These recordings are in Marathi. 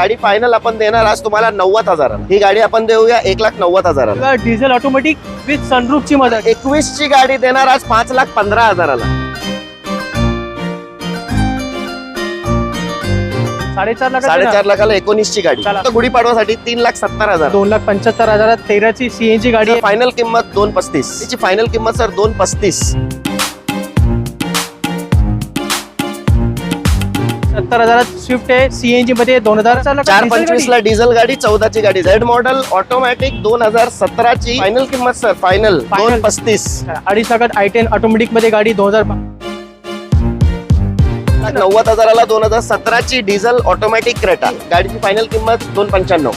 गाडी फायनल आपण देणार आज तुम्हाला नव्वद हजाराला ही गाडी आपण देऊया एक लाख नव्वद हजाराला डिझेल ऑटोमॅटिक विथ सनरूफची मदत. एकवीस ची गाडी देणार आज पाच लाख पंधरा हजाराला. साडेचार लाख साडेचार लाखाला एकोणीस ची गाडी गुढीपाडवासाठी तीन लाख सत्तर हजार. दोन लाख पंच्याहत्तर हजारात तेराची सीएनजी गाडी फायनल किंमत दोन पस्तीस. तिची फायनल किंमत सर दोन पस्तीस. सत्तर हजारात स्विफ्ट आहे सीएनजी मध्ये दोन हजार चार पंचवीस ला डिझेल गाडी चौदाची गाडी. झेड मॉडेल ऑटोमॅटिक दोन हजार सतराची फायनल किंमत सर फायनल Final. दोन पस्तीस. अडीच लाखात आय टेन ऑटोमॅटिकमध्ये गाडी दोन हजार नव्वद हजाराला दोन हजार सतराची डिझेल ऑटोमॅटिक क्रेटा गाडीची फायनल किंमत दोन पंच्याण्णव.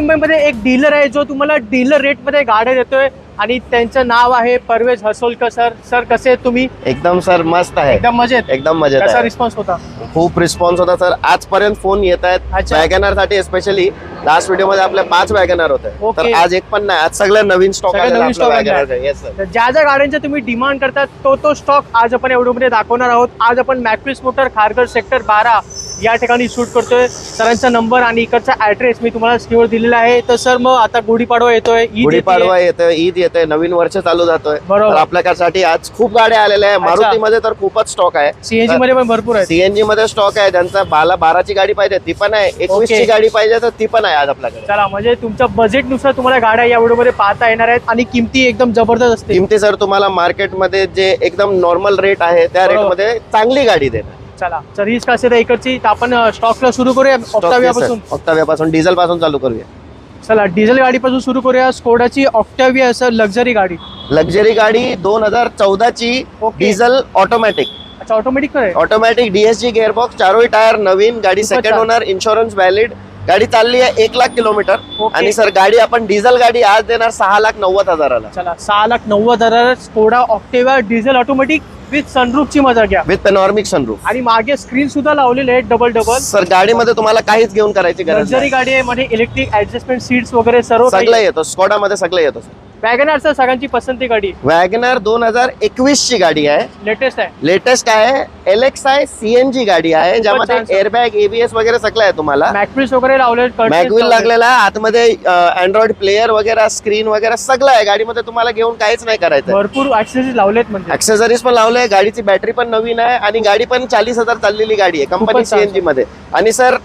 मुंबईमध्ये एक डीलर आहे जो तुम्हाला डीलर रेटमध्ये गाड्या देतोय आणि त्यांचं नाव आहे परवेज हसोलकर सर. सर कसे तुम्ही? एकदम सर मस्त आहे. एकदम मजेत? एकदम मजेत कसा आहे. रिस्पॉन्स होता? खूप रिस्पॉन्स होता सर. आजपर्यंत फोन येत आहेत. अच्छा. वॅगनरसाठी स्पेशली लास्ट व्हिडिओमध्ये आपल्या पाच वॅगनर होते Okay. तर आज एक पण नाही आज सगळं नवीन स्टॉक नवीन stock आलेलं येस सर तर ज्या ज्या गाड्यांचा तुम्ही डिमांड करतात तो तो स्टॉक आज आपण एवढ्यामध्ये दाखवणार आहोत. आज आपण मॅक्विस मोटर खारघर सेक्टर बारा या ठिकाणी शूट करतोय. सरांचा नंबर आणि इकडचा ऍड्रेस मी तुम्हाला स्क्रीनवर दिलेला आहे. तर सर मग आता गुढीपाडवा येतोय ईद गुढीपाडवा येतोय ईद येतोय नवीन वर्ष चालू जातोय. बरोबर. तर आपल्यासाठी आज खूप गाड्या आलेल्या आहे अच्छा. मारुतीमध्ये तर खूपच स्टॉक आहे. सीएनजी मध्ये पण भरपूर आहे सीएनजी मध्ये स्टॉक आहे. त्यांचा बाला बाराची गाडी पाहिजे ती पण आहे. एकवीस ची Okay. गाडी पाहिजे तर ती पण आहे आज आपल्याकडे. चला म्हणजे तुमच्या बजेटनुसार तुम्हाला गाड्या या व्हिडिओमध्ये पाहता येणार आहेत आणि किमती एकदम जबरदस्त असते किमती सर तुम्हाला मार्केटमध्ये जे एकदम नॉर्मल रेट आहे त्या बरोबर. रेटमध्ये चांगली गाडी देणार. चला तर हीच का असेल इकडची. तर आपण स्टॉकला सुरू करूया ऑक्टावियापासून. ऑक्टावियापासून डिझेल पासून चालू करूया. चला डिझेल गाडीपासून सुरू करूया. स्कोडाची ऑक्टाविया असं लक्झरी गाडी. लक्झरी गाडी दोन हजार चौदाची Okay. डिझेल ऑटोमॅटिक अच्छा ऑटोमॅटिक आहे? ऑटोमॅटिक डीएसजी गिअरबॉक्स चारोही टायर नवीन गाडी खूपच सेकंड छान. ओनर इन्शुरन्स व्हॅलिड गाडी चालली आहे एक लाख किलोमीटर. Okay. आणि सर गाडी आपण डिझेल गाडी आज देणार सहा लाख नव्वद हजाराला. चला सहा लाख नव्वद हजार Skoda Octavia diesel automatic with सनरूफची मजा घ्या. विथ पेनॉर्मिक सनरूफ आणि मागे स्क्रीन सुद्धा लावलेले आहेत डबल डबल सर गाडीमध्ये तुम्हाला काहीच घेऊन करायची गरज लक्झरी नाही. गाडी आहे मध्ये इलेक्ट्रिक ऍडजस्टमेंट सीट्स वगैरे सर्व सगळं येतो. स्कॉडा मध्ये सगळं येतो वॅगनार सर सगळ्यांची पसंती गाडी. वॅगनर दोन हजार एकवीस ची गाडी आहे. लेटेस्ट आहे. लेटेस्ट आहे. एल एक्स आय सीएनजी गाडी आहे ज्यामध्ये. एअरबॅग एबीएस वगैरे सगळं आहे तुम्हाला. मॅकविल्स वगैरे लावले मॅगविल लागलेला आहे. आतमध्ये अँड्रॉइड प्लेअर वगैरे स्क्रीन वगैरे सगळं आहे. गाडीमध्ये तुम्हाला घेऊन काहीच नाही करायचं भरपूर ऍक्सेसरीज लावलेत म्हणजे. ऍक्सेसरीज पण लावले गाडीची बॅटरी पण नवीन आहे आणि गाडी पण चाळीस हजार चाललेली गाडी आहे. कंपनी सीएनजी मध्ये. आणि सर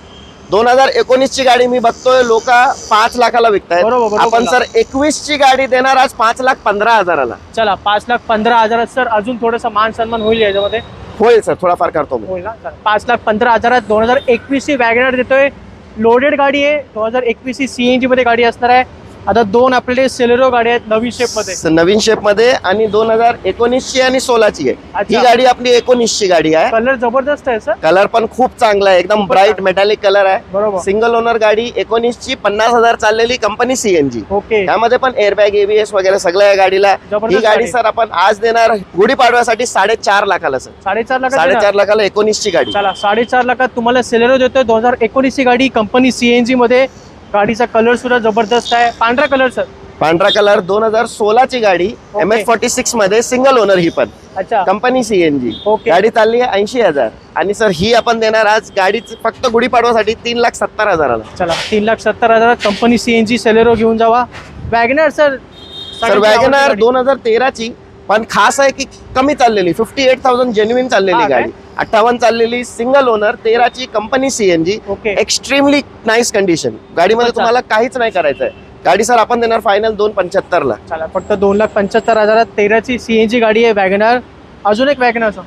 दोन हजार एकोणीस ची गाडी मी बघतोय लोक पाच लाखाला विकतायत. बरोबर, बरोबर आपण बोला. सर एकवीस ची गाडी देणार आज पाच लाख पंधरा हजाराला. चला पाच लाख पंधरा हजारात सर अजून थोडासा मान सन्मान होईल याच्यामध्ये? होईल सर थोडाफार करतो मी. होईल ना चला. पाच लाख पंधरा हजारात दोन हजार एकवीस ची वॅगनर देतोय. लोडेड गाडी आहे. दोन हजार एकवीस ची सीएनजी मध्ये गाडी असणार आहे. आता दोन आपल्याकडे सेलेरो गाडी आहेत नवीन शेपमध्ये. नवीन शेपमध्ये आणि दोन हजार एकोणीस ची आणि सोळाची आहे. ही गाडी आपली एकोणीस ची गाडी आहे. कलर जबरदस्त आहे सर कलर पण खूप चांगला आहे. एकदम ब्राईट. मेटॅलिक कलर आहे. बरोबर. सिंगल ओनर गाडी एकोणीस ची पन्नास हजार चाललेली कंपनी सीएनजी ओके त्यामध्ये पण एअरबॅग एबीएस वगैरे सगळं आहे गाडीला. ही गाडी. सर आपण आज देणार गुढीपाडव्यासाठी साडेचार लाखाला सर साडेचार लाख साडेचार लाखाला एकोणीस ची गाडी. चला साडेचार लाखात तुम्हाला सेलेरो देतोय. दोन हजार एकोणीस ची गाडी कंपनी सीएनजी मध्ये. गाडीचा कलर सुद्धा जबरदस्त आहे. पांढरा कलर सर पांढरा कलर दोन हजार सोळा ची गाडी एम एच फोर्टी सिक्समध्ये सिंगल ओनर ही पण. अच्छा. Company CNG. गाडी चालली आहे ऐंशी हजार. आणि सर ही आपण देणार आज गाडी फक्त गुढीपाडव्यासाठी तीन लाख सत्तर हजाराला. चला तीन लाख सत्तर हजारात कंपनी सीएनजी सेलेरो घेऊन जावा. वॅगनर सर सर वॅगनार दोन हजार तेराची पण खास आहे की कमी चाललेली फिफ्टी एट थाउजंड जेन्युइन हा चाललेली? गाडी. अठ्ठावन्न चाललेली single owner तेराची company CNG okay extremely nice condition गाडीमध्ये अच्छा. तुम्हाला काहीच नाही करायचं आहे गाडी सर आपण देणार फायनल दोन पंच्याहत्तर ला चला फक्त दोन लाख पंच्याहत्तर हजारात तेराची सीएनजी गाडी आहे वॅगनार. अजून एक वॅगनार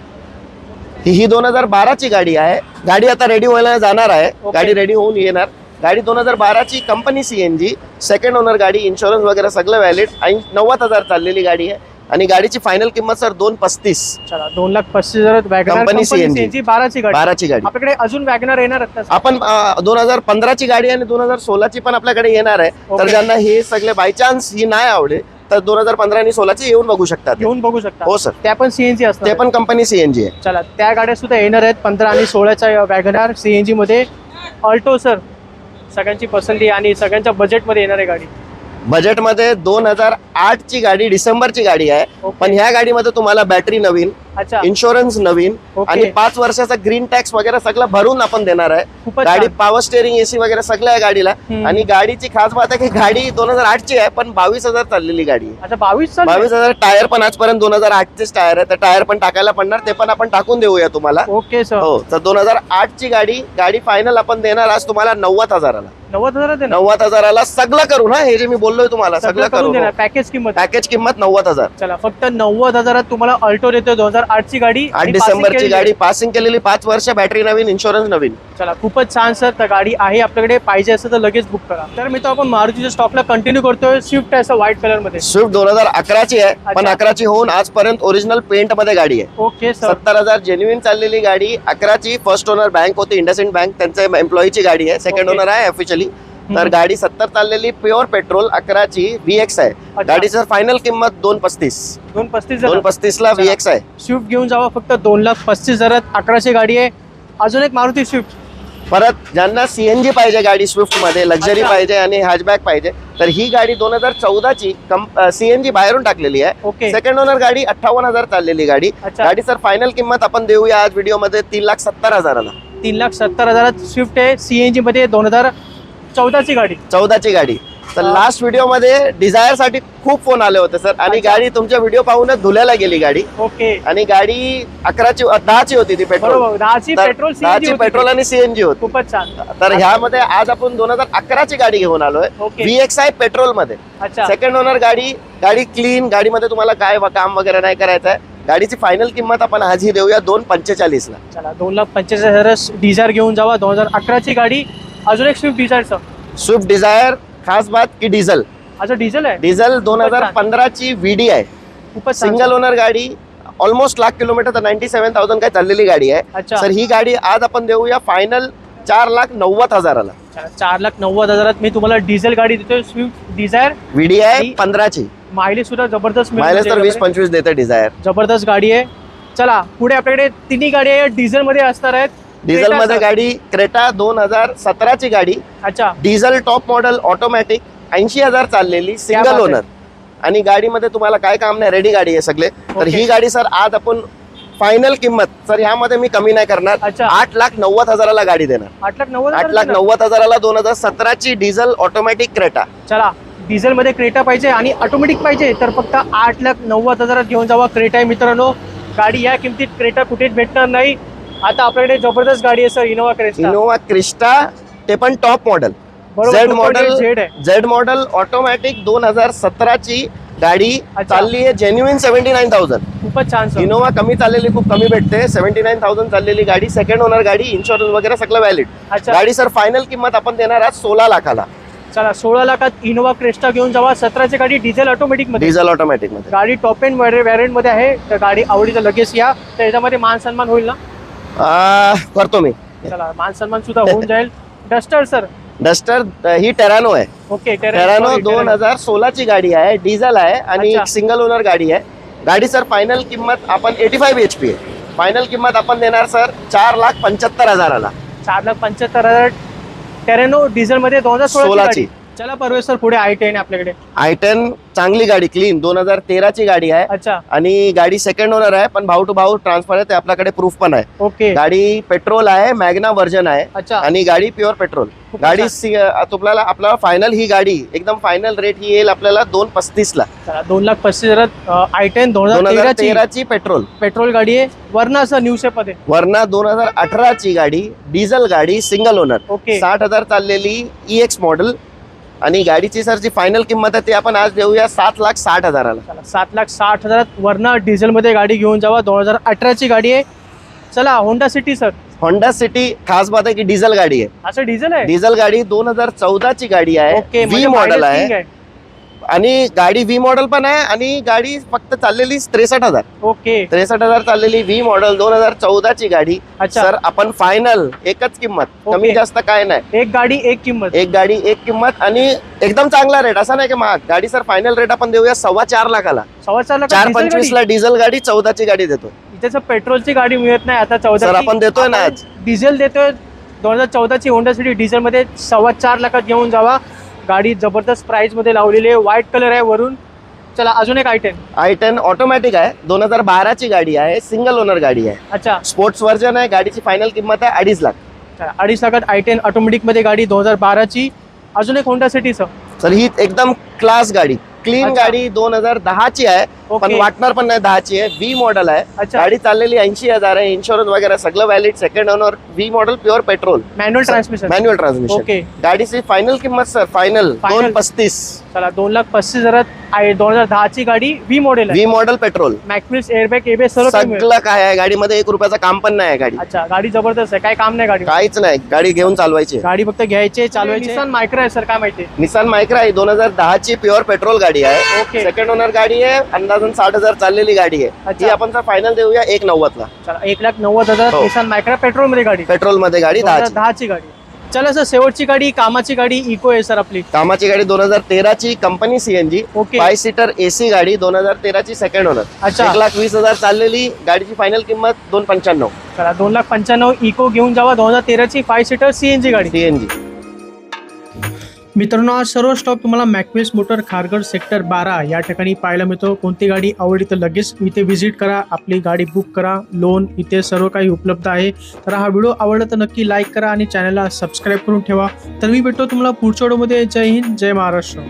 ही ही दोन हजार बाराची गाडी आहे. गाडी आता रेडी व्हायला जाणार आहे. ओके. गाडी रेडी होऊन येणार. गाडी दोन हजार बाराची कंपनी सीएनजी सेकंड ओनर गाडी इन्शुरन्स वगैरे सगळं व्हॅलिड नव्वद हजार चाललेली गाडी आहे. आणि गाडीची फायनल किंमत सर दोन पस्तीस. चला दोन लाख पस्तीस हजार वॅगनार CNG. बाराची गाडी. बाराची गाडी. आपल्याकडे अजून वॅगनार येणार आहेत आपण दोन हजार पंधराची गाडी आणि दोन हजार सोळाची पण आपल्याकडे येणार आहे. तर Okay. ज्यांना हे सगळे बाय चान्स ही नाही आवडेल तर दोन हजार पंधरा आणि सोळाची येऊन बघू शकतात. घेऊन बघू शकता. हो सर त्या पण सीएनजी ते असतात पण कंपनी सीएनजी आहे. चला त्या गाड्या सुद्धा येणार आहेत पंधरा आणि सोळाच्या वॅगनार सीएनजी मध्ये. ऑल्टो सर सगळ्यांची पसंती आणि सगळ्यांच्या बजेटमध्ये येणार आहे गाडी. बजेटमध्ये दोन हजार आठ ची गाडी डिसेंबरची गाडी आहे. पण ह्या गाडीमध्ये तुम्हाला बॅटरी नवीन इन्शुरन्स नवीन. आणि पाच वर्षाचा ग्रीन टॅक्स वगैरे सगळं भरून आपण देणार आहे. गाडी. पॉवर स्टेअरिंग एसी वगैरे सगळं आहे गाडीला. आणि गाडीची खास बात आहे की गाडी दोन हजार आठ ची आहे पण बावीस हजार चाललेली गाडी. बावीस बावीस हजार टायर पण आजपर्यंत दोन हजार आठचेच टायर आहे. तर टायर पण टाकायला पडणार ते पण आपण टाकून देऊया तुम्हाला. ओके सर हो तर दोन हजार आठ ची गाडी गाडी फायनल आपण देणार आज तुम्हाला नव्वद हजाराला. नव्वद हजार ना नव्वद हजाराला सगळं करून हा हे जे मी बोललोय तुम्हाला सगळं देणार. पॅकेज किंमत? पॅकेज किंमत नव्वद हजार. चला फक्त नव्वद हजारात तुम्हाला अल्टो देतो दोन हजार आठ ची गाडी आठ डिसेंबरची गाडी पासिंग केलेली पाच वर्ष बॅटरी नवीन इन्शुरन्स नवीन. चला खूपच छान सर तर गाडी आहे आपल्याकडे. पाहिजे असेल तर लगेच बुक करा. तर मी तो आपण मारुतीच्या स्टॉकला कंटिन्यू करतोय. स्विफ्ट आहे असं व्हाईट कलरमध्ये. स्विफ्ट दोन हजार अकराची आहे पण. अकराची होऊन आजपर्यंत ओरिजिनल पेंटमध्ये गाडी आहे. ओके सर सत्तर हजार जेन्युइन चाललेली गाडी अकराची फर्स्ट ओनर बँक होती इंडसइंड बँक त्यांच्या एम्प्लॉईची गाडी आहे. सेकंड. ओनर आहे ऑफिशियली तर. गाडी सत्तर चाललेली प्युअर पेट्रोल अकराची व्ही एक्स आहे. गाडीचं फायनल किंमत दोन पस्तीस. दोन पस्तीस दोन पस्तीस ला. व्ही एक्स आहे. स्विफ्ट घेऊन जावा फक्त दोन लाख पस्तीस हजारात. अकराशे गाडी आहे. अजून एक मारुती स्विफ्ट परत ज्यांना सीएनजी पाहिजे गाडी स्विफ्टमध्ये लक्झरी. पाहिजे आणि हॅचबॅक पाहिजे तर ही गाडी दोन हजार चौदाची सीएनजी बाहेरून टाकलेली आहे. ओके. सेकंड ओनर गाडी अठ्ठावन्न हजार चाललेली गाडी. गाडी सर फायनल किंमत आपण देऊया आज व्हिडिओमध्ये तीन लाख सत्तर हजाराला. तीन लाख सत्तर हजारात स्विफ्ट आहे. सीएनजी मध्ये दोन हजार चौदाची गाडी. चौदाची गाडी. तर हा. लास्ट व्हिडिओमध्ये डिझायरसाठी खूप फोन आले होते सर आणि. गाडी तुमच्या व्हिडिओ पाहूनच धुल्याला गेली गाडी. ओके. आणि गाडी अकराची दहाची होती ती पेट्रोल दहाची पेट्रोल दहाची पेट्रोल आणि सीएनजी होती. खूपच छान. तर ह्यामध्ये आज आपण दोन हजार अकराची गाडी घेऊन आलोय. ओके. व्ही एक्स आय पेट्रोलमध्ये सेकंड ओनर गाडी गाडी क्लीन गाडीमध्ये तुम्हाला काय काम वगैरे नाही करायचं आहे गाडीची फायनल किंमत आपण आजही देऊया दोन पंचेचाळीस ला चला दोन लाख पंचेचाळीस डिझायर घेऊन जावा. दोन हजार अकराची गाडी अजून एक स्विफ्ट डिझायरचं स्विफ्ट डिझायर खास बात की डिझेल अच्छा डिझेल आहे? डिझेल दोन हजार. पंधराची व्हीडी आहे. खूपच छान. सिंगल ओनर गाडी ऑलमोस्ट लाख किलोमीटर तर नाईन्टी सेव्हन थाउजंड काय चाललेली गाडी आहे. अच्छा. सर ही गाडी आज आपण देऊया फायनल चार लाख नव्वद हजाराला. चार लाख नव्वद हजारात मी तुम्हाला डिझेल गाडी देतोय स्विफ्ट डिझायर व्हीडी आहे आणि पंधराची. मायलेज सुद्धा जबरदस्त मिळते मायलेज तर वीस. पंचवीस देते डिझायर जबरदस्त गाडी आहे. चला पुढे आपल्याकडे तिन्ही गाडी आहे डिझेल मध्ये असणार आहेत. डिझेल मध्ये. गाडी क्रेटा दोन हजार सतराची गाडी अच्छा डिझेल टॉप मॉडेल ऑटोमॅटिक ऐंशी हजार चाललेली सिंगल. ओनर आणि गाडीमध्ये तुम्हाला काय काम नाही रेडी गाडी आहे सगळे तर. ही गाडी सर आज आपण फायनल किंमत सर ह्यामध्ये मी कमी नाही करणार अच्छा. आठ लाख नव्वद हजाराला गाडी देणार आठ लाख नव्वद आठ लाख? नव्वद हजाराला दोन हजार सतराची डिझेल ऑटोमॅटिक क्रेटा चला डिझेल मध्ये क्रेटा पाहिजे आणि ऑटोमॅटिक पाहिजे तर फक्त आठ लाख नव्वद हजारात घेऊन जावा क्रेटा आहे मित्रांनो गाडी या किमतीत क्रेटा कुठेच भेटणार नाही आता आपल्याकडे जबरदस्त गाडी आहे sir. Innova Crysta Innova Crysta ते पण top model Z model Z model automatic दोन हजार सतराची गाडी. चालली आहे जेन्युइन सेव्हन्टी नाईन थाउजंड खूपच छान इनोवा कमी चाललेली खूप कमी भेटते. सेव्हन्टी नाईन थाउजंड चाललेली गाडी सेकंड ओनर गाडी इन्शुरन्स वगैरे सगळं व्हॅलिड गाडी सर फायनल किंमत आपण देणार आज सोळा लाखाला. चला सोळा लाखात इनोवा क्रेस्टा घेऊन जावा. सतराची गाडी डिझेल ऑटोमॅटिकमध्ये. डिझेल ऑटोमॅटिकमध्ये. गाडी टॉप एंड व्हॅरियंटमध्ये आहे. तर गाडी आवडीचं लगेच या. तर याच्यामध्ये मान सन्मान होईल ना? आ, करतो मी. चला मान सन्मान सुद्धा होऊन जाईल. Duster sir. डस्टर ही टेरानो आहे. ओके टेरानो दोन हजार सोळाची गाडी आहे डिझेल आहे आणि अच्छा. सिंगल ओनर गाडी आहे. गाडी सर फायनल किंमत आपण एटी फाईव्ह एच पी आहे. फायनल किंमत आपण देणार सर चार लाख पंच्याहत्तर हजाराला. चार लाख पंच्याहत्तर हजार. टेरेनो डिझेल मध्ये दोन हजार सोळाची. सोळाची. चला परवेश सर पुढे आय टेन आपल्याकडे. आय टेन चांगली गाडी क्लीन दोन हजार तेराची गाडी आहे. अच्छा. आणि गाडी सेकंड ओनर आहे पण भाऊ टू भाऊ ट्रान्सफर आहे ते आपल्याकडे प्रूफ पण आहे. ओके गाडी पेट्रोल आहे मॅग्ना व्हर्जन आहे. अच्छा. आणि गाडी प्युअर पेट्रोल गाडी. सी- तुम्हाला आपल्याला फायनल ही गाडी एकदम फायनल रेट ही येईल आपल्याला दोन पस्तीस ला चला दोन लाख पस्तीस हजारात आय टेन दोन दोन हजार हजार तेराची तेराची पेट्रोल पेट्रोल गाडी आहे. वरना सर न्यू शेपमध्ये. वरना दोन हजार अठराची गाडी डिझेल गाडी सिंगल ओनर ओके साठ हजार चाललेली ई एक्स मॉडेल आणि गाडीची सर जी फायनल किंमत आहे ती आपण आज देऊया सात लाख साठ हजाराला. सात लाख साठ हजारात वरना डिझेल मध्ये गाडी घेऊन जावा. दोन हजार अठराची गाडी आहे. चला Honda City sir Honda City खास बात आहे की डिझेल गाडी आहे. असं डिझेल आहे? डिझेल गाडी दोन हजार चौदाची गाडी आहे. म्हणजे मॉडेल king आहे. आणि गाडी व्ही मॉडेल पण आहे आणि गाडी फक्त चाललेली त्रेसष्ट हजार. ओके. त्रेसष्ट हजार चाललेली व्ही मॉडेल दोन हजार चौदाची गाडी. अच्छा. सर आपण फायनल एकच किंमत. कमी. जास्त काय नाही. एक गाडी एक किंमत. एक गाडी एक किंमत आणि एकदम चांगला रेट असा नाही की महाग. गाडी सर फायनल रेट आपण देऊया सव्वा चार लाखाला. सव्वा चार लाख चार पंचवीस ला डिझेल गाडी चौदाची गाडी देतो इथे सर पेट्रोलची गाडी मिळत नाही आता चौदा सर आपण देतोय ना आज. डिझेल देतोय. दोन हजार चौदाची होंडा सिटी डिझेल मध्ये सव्वा चार लाखात घेऊन जावा. गाडी जबरदस्त प्राइसमध्ये लावलेली आहे. व्हाईट कलर आहे वरून. चला अजून एक आयटेम आय टेन ऑटोमॅटिक आहे. दोन हजार बाराची गाडी आहे. सिंगल ओनर गाडी आहे. अच्छा. स्पोर्ट्स व्हर्जन आहे. गाडीची फायनल किंमत आहे अडीच लाख. अडीच लाखात आय टेन ऑटोमॅटिकमध्ये गाडी दोन हजार बाराची. अजून एक होंडा सिटी सर सर ही एकदम क्लास गाडी. क्लीन. गाडी दोन हजार दहाची आहे. पण वाटणार पण नाही दहाची आहे. व्ही मॉडेल आहे. अच्छा. गाडी चाललेली ऐंशी हजार आहे. इन्शुरन्स वगैरे सगळं valid second owner V model pure petrol manual transmission manual transmission okay गाडीची फायनल किंमत सर फायनल. दोन पस्तीस. चला दोन लाख पस्तीस हजारात आहे. दोन हजार दहाची गाडी व्ही मॉडेल आहे. व्ही मॉडेल पेट्रोल मॅक्मिल्स एअरबॅग एबीएस सर्व. सगळं काय आहे. गाडीमध्ये एक रुपयाचं काम पण नाही आहे गाडी. अच्छा गाडी जबरदस्त आहे. काय काम नाही गाडी काहीच नाही. गाडी घेऊन चालवायची. गाडी फक्त घ्यायची चालवायची. निसान मायक्रो आहे सर काय माहिती? निसान मायक्रा आहे. दोन हजार दहाची प्युअर पेट्रोल गाडी आहे. ओके सेकंड ओनर गाडी आहे. अंदाजून साठ हजार चाललेली गाडी आहे. ती आपण फायनल देऊया एक नव्वद ला चला एक लाख नव्वद हजार. निसान मायक्रो पेट्रोलमध्ये गाडी. पेट्रोलमध्ये गाडी हजार दहाची गाडी. चला सर शेवटची गाडी कामाची गाडी इको आहे सर आपली. कामाची गाडी दोन हजार तेराची company CNG okay five seater AC गाडी दोन हजार तेराची सेकंड ओनर एक लाख वीस हजार चाललेली गाडीची फायनल किंमत दोन पंच्याण्णव. दोन लाख पंच्याण्णव इको घेऊन जावा. दोन हजार तेराची फाय सीटर सीएनजी गाडी. सीएनजी मित्रांनो आज सर्व स्टॉक तुम्हाला मॅक्वेस मोटर खारगड सेक्टर बारा या ठिकाणी पाहायला मिळतो. कोणती गाडी आवडली तर लगेच इथे व्हिजिट करा आपली गाडी बुक करा लोन इथे सर्व काही उपलब्ध आहे. तर हा व्हिडिओ आवडला तर नक्की लाईक करा आणि चॅनलला सबस्क्राईब करून ठेवा. तर मी भेटतो तुम्हाला पुढच्या व्हिडिओमध्ये जय हिंद जय महाराष्ट्र.